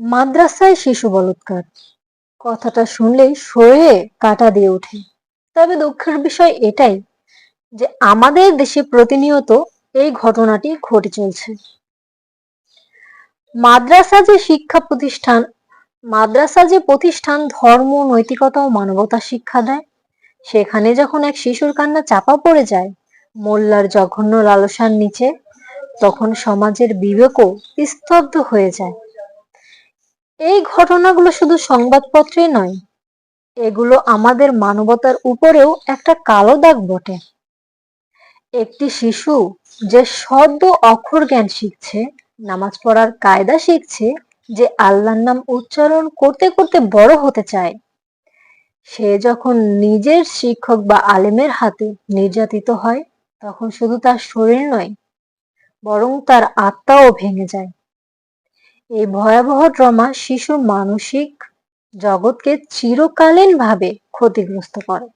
মাদ্রাসায় শিশু বলৎকার। কথাটা শুনলেই শরীরে কাটা দিয়ে ওঠে। তবে দুঃখের বিষয় এটাই যে আমাদের দেশে প্রতিনিয়ত এই ঘটনাটি ঘটে চলছে। মাদ্রাসা যে শিক্ষা প্রতিষ্ঠান, মাদ্রাসা যে প্রতিষ্ঠান ধর্ম, নৈতিকতা ও মানবতা শিক্ষা দেয়, সেখানে যখন এক শিশুর কান্না চাপা পড়ে যায়, মোল্লার জঘন্য লালসার নিচে, তখন সমাজের বিবেকও স্তব্ধ হয়ে যায়। এই ঘটনাগুলো শুধু সংবাদপত্রে নয়, এগুলো আমাদের মানবতার উপরেও একটা কালো দাগ বটে। একটি শিশু যে সদ্য অক্ষর জ্ঞান শিখছে, নামাজ পড়ার কায়দা শিখছে, যে আল্লাহর নাম উচ্চারণ করতে করতে বড় হতে চায়, সে যখন নিজের শিক্ষক বা আলেমের হাতে নির্যাতিত হয়, তখন শুধু তার শরীর নয়, বরং তার আত্মাও ভেঙে যায়। এই ভয়াবহ ট্রমা শিশুর মানসিক জগৎকে চিরকালীন ভাবে ক্ষতিগ্রস্ত করে।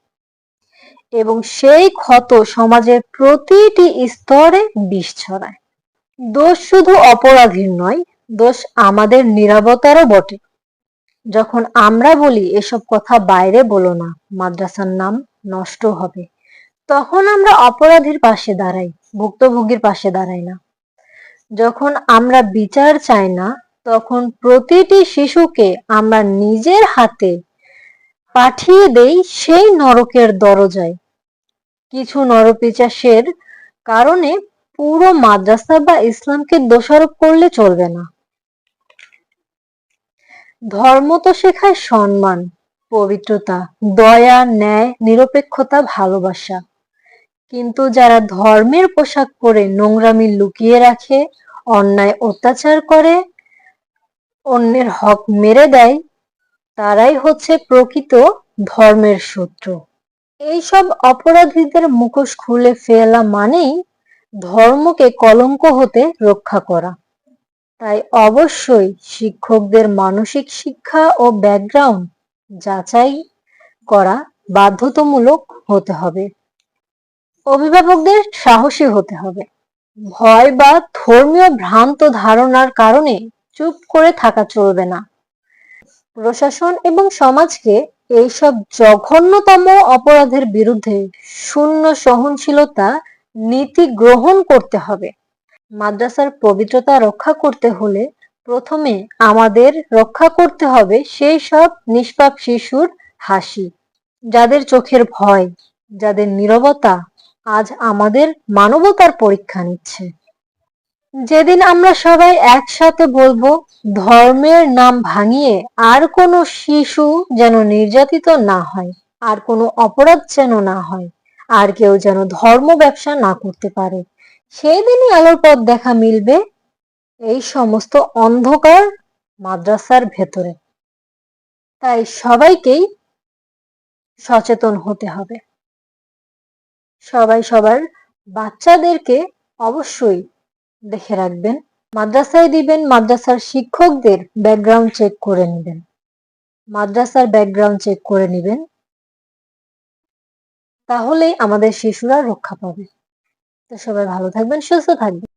এবং সেই ক্ষত সমাজের প্রতিটি স্তরে বিষ ছড়ায়। দোষ শুধু অপরাধীর নয়, দোষ আমাদের নিরাপত্তারও বটে। যখন আমরা বলি, এসব কথা বাইরে বলো না, মাদ্রাসার নাম নষ্ট হবে, তখন আমরা অপরাধীর পাশে দাঁড়াই, ভুক্তভোগীর পাশে দাঁড়াই না। যখন আমরা বিচার চাই না তখন প্রতিটি শিশুকে আমরা নিজের হাতে পাঠিয়ে দেই সেই নরকের দরজায়। কিছু নরপিচাসের কারণে পুরো মাদ্রাসা বা ইসলামকে দোষারোপ করলে চলবে না। ধর্ম তো শেখায় সম্মান, পবিত্রতা, দয়া, ন্যায়, নিরপেক্ষতা, ভালোবাসা। কিন্তু যারা ধর্মের পোশাক পরে নোংরামি লুকিয়ে রাখে, অন্যায় অত্যাচার করে অন্যের হক মেরে দেয়, তারাই হচ্ছে প্রকৃত ধর্মের শত্রু। এইসব অপরাধীদের মুখোশ খুলে ফেলা মানেই ধর্মকে কলঙ্ক হতে রক্ষা করা। তাই অবশ্যই শিক্ষকদের মানসিক শিক্ষা ও ব্যাকগ্রাউন্ড যাচাই করা বাধ্যতামূলক হতে হবে। অভিভাবকদের সাহসী হতে হবে। ভয় বা ধর্মীয় ভ্রান্ত ধারণার কারণে চুপ করে থাকা চলবে না। প্রশাসন এবং সমাজকে এইসব জঘন্যতম অপরাধের বিরুদ্ধে শূন্য সহনশীলতা নীতি গ্রহণ করতে হবে। মাদ্রাসার পবিত্রতা রক্ষা করতে হলে প্রথমে আমাদের রক্ষা করতে হবে সেই সব নিষ্পাপ শিশুর হাসি, যাদের চোখের ভয়, যাদের নীরবতা আজ আমাদের মানবতার পরীক্ষা নিচ্ছে। যেদিন আমরা সবাই একসাথে বলব, ধর্মের নাম ভাঙিয়ে আর কোনো শিশু যেন নির্যাতিত না হয়, আর কোনো অপরাধ যেন না হয়, আর কেউ যেন ধর্ম ব্যবসা না করতে পারে। সেই দিনই আলোর পথ দেখা মিলবে এই সমস্ত অন্ধকার মাদ্রাসার ভেতরে। তাই সবাইকেই সচেতন হতে হবে। সবাই সবার বাচ্চাদেরকে অবশ্যই দেখে রাখবেন। মাদ্রাসায় দিবেন, মাদ্রাসার শিক্ষকদের ব্যাকগ্রাউন্ড চেক করে নেবেন। মাদ্রাসার ব্যাকগ্রাউন্ড চেক করে নেবেন। তাহলেই আমাদের শিশুরা রক্ষা পাবে। তো সবাই ভালো থাকবেন, সুস্থ থাকবেন।